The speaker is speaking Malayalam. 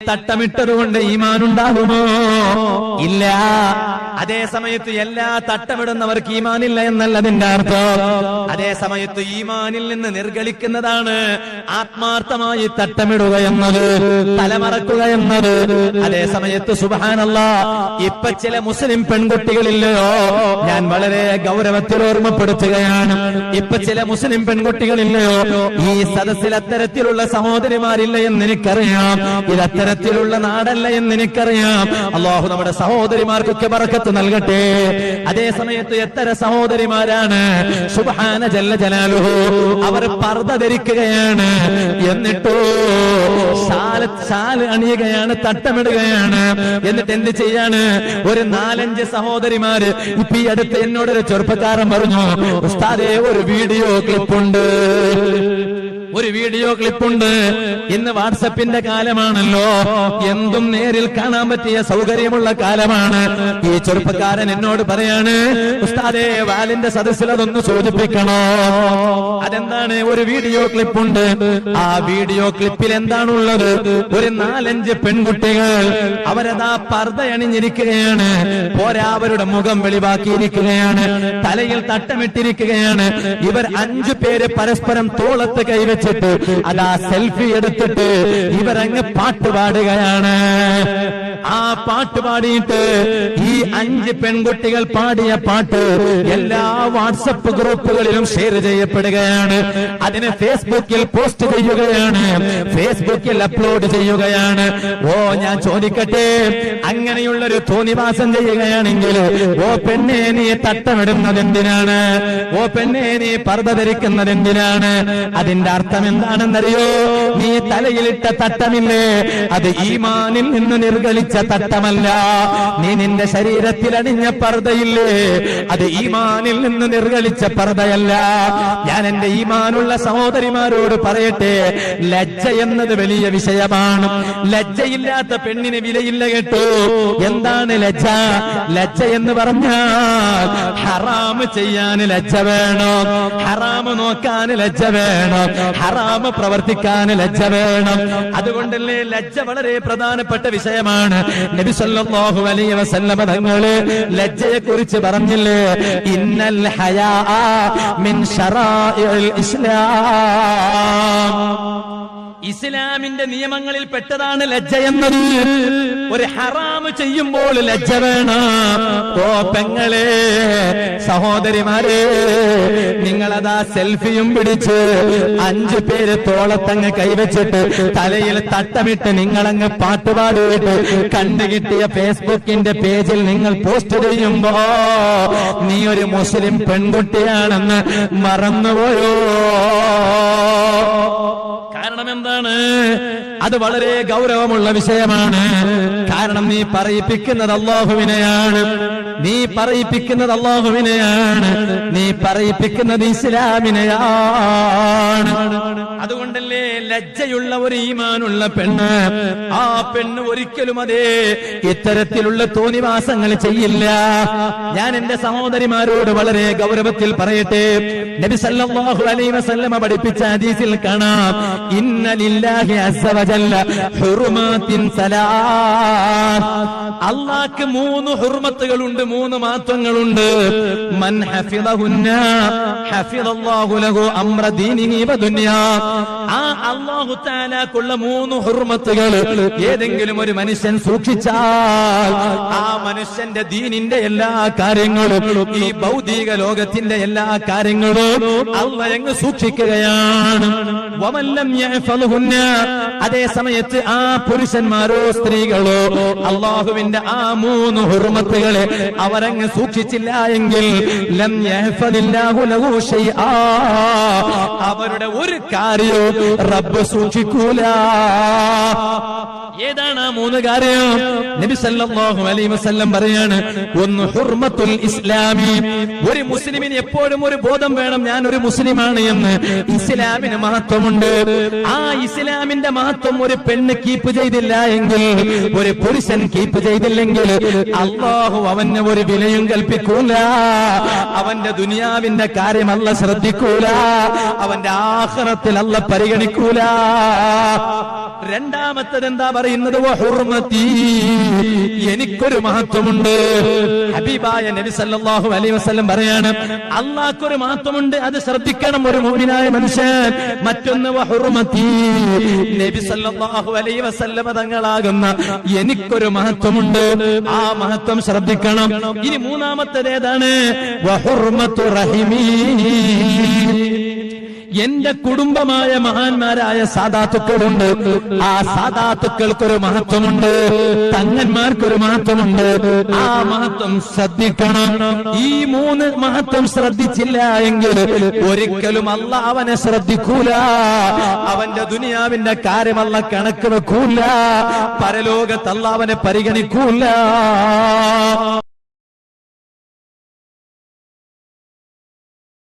തട്ടമിട്ടതുകൊണ്ട് ഈമാൻ ഉണ്ടാകുമോ ഇല്ല. അതേ സമയത്ത് എല്ലാ തട്ടമിടുന്നവർക്ക് ഈമാനില്ല എന്നല്ല അതിന്റെ അർത്ഥം. അതേ സമയത്ത് ഈമാനിൽ നിന്ന് നിർഗളിക്കുന്നതാണ് ആത്മാർത്ഥമായി തട്ടമിടുക എന്നത് തലമറക്കുക എന്നത്. അതേ സമയത്ത് സുബാനല്ല ഇപ്പൊ ചില മുസ്ലിം പെൺകുട്ടികളില്ലയോ? ഞാൻ വളരെ ഗൗരവത്തിൽ ഓർമ്മപ്പെടുത്തുകയാണ്. ഇപ്പൊ ചില മുസ്ലിം പെൺകുട്ടികളില്ലയോ? ഈ സദസ്സിൽ അത്തരത്തിലുള്ള സഹോദരിമാരില്ല എന്ന് എനിക്കറിയാം. ഇത് അത്തരത്തിലുള്ള നാടല്ല എന്ന് എനിക്കറിയാം. അള്ളാഹു നമ്മുടെ സഹോദരിമാർക്കൊക്കെ പറക്കത്ത് നൽകട്ടെ. അതേ സമയത്ത് എത്ര സഹോദരിമാരാണ്? സുബാന ജല്ല ജലാലുഹു. അവർ പർദ്ദ ധരിക്കുകയാണ്. എന്നിട്ടോ അണിയുകയാണ് തട്ടമിടുകയാണ്. എന്നിട്ട് എന്ത് ചെയ്യാണ്? ഒരു നാലഞ്ച് സഹോദരിമാര് ഇപ്പൊ ഈ അടുത്ത് എന്നോടൊരു ചെറുപ്പക്കാരൻ പറഞ്ഞു ഉസ്താദേ ഒരു വീഡിയോ ക്ലിപ്പുണ്ട്. ഒരു വീഡിയോ ക്ലിപ്പുണ്ട്. ഇന്ന് വാട്സപ്പിന്റെ കാലമാണല്ലോ. എന്തും നേരിൽ കാണാൻ പറ്റിയ സൗകര്യമുള്ള കാലമാണ്. ഈ ചെറുപ്പക്കാരൻ എന്നോട് പറയാണ് ഉസ്താദേ വാലിന്റെ സദസ്സിൽ അതൊന്ന് സൂചിപ്പിക്കണോ? അതെന്താണ്? ഒരു വീഡിയോ ക്ലിപ്പുണ്ട്. ആ വീഡിയോ ക്ലിപ്പിൽ എന്താണുള്ളത്? ഒരു നാലഞ്ച് പെൺകുട്ടികൾ അവരതാ പർദ്ദ അണിഞ്ഞിരിക്കുകയാണ് പോരാ അവരുടെ മുഖം വെളിവാക്കിയിരിക്കുകയാണ്. തലയിൽ തട്ടമിട്ടിരിക്കുകയാണ്. ഇവർ അഞ്ചു പേര് പരസ്പരം തോളത്ത് കൈവച്ചിട്ട് അതാ സെൽഫി എടുത്തിട്ട് ഇവരങ്ങ് പാട്ട് പാടുകയാണ്. ആ പാട്ട് പാടിയിട്ട് ഈ അഞ്ച് പെൺകുട്ടികൾ പാടിയ പാട്ട് എല്ലാ വാട്സപ്പ് ഗ്രൂപ്പുകളിലും ഷെയർ ചെയ്യപ്പെടുകയാണ്. അതിന് ഫേസ്ബുക്കിൽ പോസ്റ്റ് ചെയ്യുകയാണ്. ഫേസ്ബുക്കിൽ അപ്ലോഡ് ചെയ്യുകയാണ്. ഓ ഞാൻ ചോദിക്കട്ടെ അങ്ങനെയുള്ള ഒരു തോന്നിവാസം ചെയ്യുകയാണെങ്കിൽ ഓ പെണ്ണെ നീ തട്ടമിടുന്നത് എന്തിനാണ് ഓ പെണ്ണെ നീ പർദ്ധ ധരിക്കുന്നത് എന്തിനാണ് അതിന്റെ അർത്ഥം എന്താണെന്നറിയോ നീ തലയിലിട്ട തട്ടമില്ലേ? അത് ഈമാനിൽ നിന്ന് നിർഗളിച്ച തട്ടമല്ല. നീ നിന്റെ ശരീരത്തിൽ അണിഞ്ഞ പർദ്ദയില്ലേ? അത് ഈമാനിൽ നിന്ന് നിർഗളിച്ച പർദ്ദയല്ല. ഞാൻ എന്റെ ഈമാനുള്ള സഹോദരിമാരോട് പറയട്ടെ ലജ്ജ എന്നത് വലിയ വിഷയമാണ്. ലജ്ജയില്ലാത്ത പെണ്ണിന് വിലയില്ല കേട്ടോ. എന്താണ് ലജ്ജ? ലജ്ജ എന്ന് പറഞ്ഞാൽ ഹറാമ് ചെയ്യാൻ ലജ്ജ വേണം. ഹറാമ് നോക്കാൻ ലജ്ജ വേണം. ഹറാമ് പ്രവർത്തിക്കാൻ ലജ്ജ വേണം. അതുകൊണ്ടല്ലേ ലജ്ജ വളരെ പ്രധാനപ്പെട്ട വിഷയമാണ്. നബി സല്ലല്ലാഹു അലൈഹി വസല്ലമ തങ്ങൾ ലജ്ജയെ കുറിച്ച് പറഞ്ഞില്ലേ? ഇന്നൽ ഹയാ മിൻ ശറാഇൽ ഇസ്ലാം. ഇസ്ലാമിന്റെ നിയമങ്ങളിൽ പെട്ടതാണ് ലജ്ജ എന്നത്. ഒരു ഹറാമ് ചെയ്യുമ്പോൾ ലജ്ജ വേണം. ഓ പെങ്ങളെ സഹോദരിമാരെ നിങ്ങളതാ സെൽഫിയും പിടിച്ച് അഞ്ചു പേര് തോളത്തങ്ങ് കൈവച്ചിട്ട് തലയിൽ തട്ടമിട്ട് നിങ്ങളങ്ങ് പാട്ടുപാടിയിട്ട് കണ്ടുകിട്ടിയ ഫേസ്ബുക്കിന്റെ പേജിൽ നിങ്ങൾ പോസ്റ്റ് ചെയ്യുമ്പോ നീ ഒരു മുസ്ലിം പെൺകുട്ടിയാണെന്ന് മറന്നുപോയോ? കാരണം എന്താണ് അത് വളരെ ഗൗരവമുള്ള വിഷയമാണ്. കാരണം നീ പറയിപ്പിക്കുന്നത് അള്ളാഹുവിനെയാണ് നീ പറയിപ്പിക്കുന്നത് അള്ളാഹുവിനെയാണ് നീ പറയിപ്പിക്കുന്നത് ഇസ്ലാമിനെയാണ്. അതുകൊണ്ടല്ലേ ലജ്ജയുള്ള ഒരു ഈമാനുള്ള പെണ്ണ്. ആ പെണ്ണ് ഒരിക്കലും അതേ ഇത്തരത്തിലുള്ള തോന്നിവാസങ്ങൾ ചെയ്യില്ല. ഞാൻ എന്റെ സഹോദരിമാരോട് വളരെ ഗൗരവത്തിൽ പറയട്ടെ. നബി സല്ലല്ലാഹു അലൈഹി വസല്ലമ പഠിപ്പിച്ച ഹദീസിൽ കാണാം. ഇന്ന ലില്ലാഹി അസ്സ ഹുർമാത്തിൻ സലാത്ത്. അള്ളാഹ്ക്ക് മൂന്ന് ഹുർമത്തുകളുണ്ട് മൂന്ന് മാത്വങ്ങളുണ്ട് മൻ ഹഫിദഹുന്ന ഹഫിദല്ലാഹു ലഹു അംറ ദീനിഹി ദുനിയാ. ആ അള്ളാഹു താലാക്കുള്ള മൂന്ന് ഹുർമത്തുകൾ ഏതെങ്കിലും ഒരു മനുഷ്യൻ സൂക്ഷിച്ചാൽ ആ മനുഷ്യന്റെ ദീനിന്റെ എല്ലാ കാര്യങ്ങളും ഈ ഭൗതിക ലോകത്തിന്റെ എല്ലാ കാര്യങ്ങളും അള്ള അങ്ങ് സൂക്ഷിക്കുകയാണ്. അതേ സമയത്ത് ആ പുരുഷന്മാരോ സ്ത്രീകളോ അള്ളാഹുവിന്റെ ആ മൂന്ന് ഹുർമത്തുകളെ അവരങ്ങ് സൂക്ഷിച്ചില്ല എങ്കിൽ അവരുടെ ഒരു കാര്യവും റബ്ബ് സൂക്ഷിക്കൂല. ഏതാണ് ആ മൂന്ന് കാര്യം? നബി സല്ലല്ലാഹു അലൈഹി വസല്ലം പറയാണ് ഒന്ന് ഹുർമത്തുൽ ഇസ്ലാമി ഒരു മുസ്ലിമിന് എപ്പോഴും ഒരു ബോധം വേണം ഞാൻ ഒരു മുസ്ലിമാണ് എന്ന്. ഇസ്ലാമിന് മഹത്വമുണ്ട്. ആ ഇസ്ലാമിന്റെ മഹത്വം ഒരു പെണ്ണ് കീപ്പ് ചെയ്തില്ല എങ്കിൽ ഒരു പുരുഷൻ കീപ്പ് ചെയ്തില്ലെങ്കിൽ അള്ളാഹു അവന് ഒരു വിലയും കൽപ്പിക്കൂല. അവന്റെ ദുനിയാവിന്റെ കാര്യം കാര്യമല്ല ശ്രദ്ധിക്കൂല. അവന്റെ ആഹ്റത്തിൽ അല്ല പരിഗണിക്കൂല. രണ്ടാമത്തത് എന്താ പറയുന്നത് എനിക്കൊരു മഹത്വമുണ്ട്. ഹബീബായ നബി സല്ലാഹു അലൈ വസ്ലം പറയാണ് അള്ളാഹ്ക്കൊരു മഹത്വമുണ്ട് അത് ശ്രദ്ധിക്കണം ഒരു മുഅ്മിനായ മനുഷ്യൻ. മറ്റൊന്ന് നബി സല്ലല്ലാഹു അലൈഹി വസല്ലം തങ്ങളാകുന്ന എനിക്കൊരു മഹത്വമുണ്ട്. ആ മഹത്വം ശ്രദ്ധിക്കണം. ഇനി മൂന്നാമത്തത് ഏതാണ് എന്റെ കുടുംബമായ മഹാന്മാരായ സാധാത്തുക്കളുണ്ട്. ആ സാധാത്തുക്കൾക്കൊരു മഹത്വമുണ്ട്. തങ്ങന്മാർക്കൊരു മഹത്വമുണ്ട്. ആ മഹത്വം ശ്രദ്ധിക്കണം. ഈ മൂന്ന് മഹത്വം ശ്രദ്ധിച്ചില്ല എങ്കിൽ ഒരിക്കലും അല്ല അവനെ ശ്രദ്ധിക്കൂല. അവന്റെ ദുനിയാവിന്റെ കാര്യമല്ല കണക്ക് വെക്കൂല. പരലോകത്തല്ല അവനെ പരിഗണിക്കൂല.